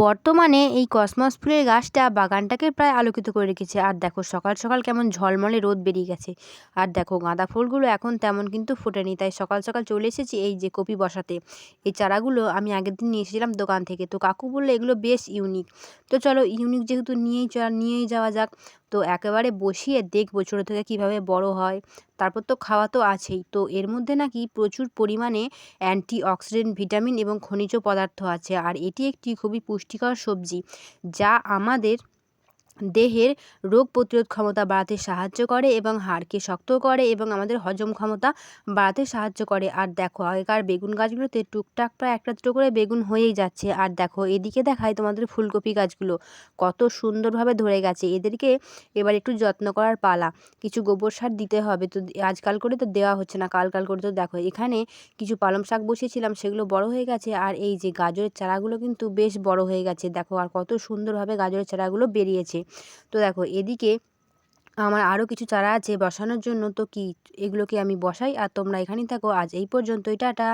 বর্তমানে এই কসমস ফুলের গাছটা বাগানটাকে প্রায় আলোকিত করে রেখেছে। আর দেখো, সকাল সকাল কেমন ঝলমলে রোদ বেরিয়ে গেছে। আর দেখো, গাঁদা ফুলগুলো এখন তেমন কিন্তু ফোটেনি, তাই সকাল সকাল চলে এসেছি এই যে কপি বসাতে। এই চারাগুলো আমি আগের দিন নিয়ে এসেছিলাম দোকান থেকে। তো কাকু বলল, এগুলো বেশ ইউনিক। তো চলো, ইউনিক যেহেতু নিয়েই নিয়েই যাওয়া যাক। তো একেবারে বসিয়ে দেখব ছোটো থেকে কীভাবে বড় হয়। তারপর তো খাওয়া তো আছেই। তো এর মধ্যে নাকি প্রচুর পরিমাণে অ্যান্টি অক্সিডেন্ট ভিটামিন এবং খনিজ পদার্থ আছে। আর এটি একটি খুবই পুষ্টিকর সবজি যা আমাদের দেহের রোগ প্রতিরোধ ক্ষমতা বাড়াতে সাহায্য করে এবং হাড়কে শক্ত করে এবং আমাদের হজম ক্ষমতা বাড়াতে সাহায্য করে। আর দেখো, আগেকার বেগুন গাছগুলোতে টুকটাক প্রায় একটা দুটো করে বেগুন হয়েই যাচ্ছে। আর দেখো, এদিকে দেখায় তোমাদের ফুলকপি গাছগুলো। কত সুন্দরভাবে ধরে গেছে। এদেরকে এবার একটু যত্ন করার পালা। কিছু গোবর সার দিতে হবে। তো আজকাল করে তো দেওয়া হচ্ছে না। কাল কাল করে তো দেখো, এখানে কিছু পালং শাক বসিয়েছিলাম, সেগুলো বড় হয়ে গেছে। আর এই যে গাজরের চারাগুলো কিন্তু বেশ বড় হয়ে গেছে। দেখো, আর কত সুন্দরভাবে গাজরের চারাগুলো বেরিয়েছে। তো দেখো এদিকে আমার আরও কিছু চারা আছে বসানোর জন্য, তো কি এগুলোকে আমি বসাই, আর তোমরা এখানেই থাকো। আজ এই পর্যন্তই, টাটা।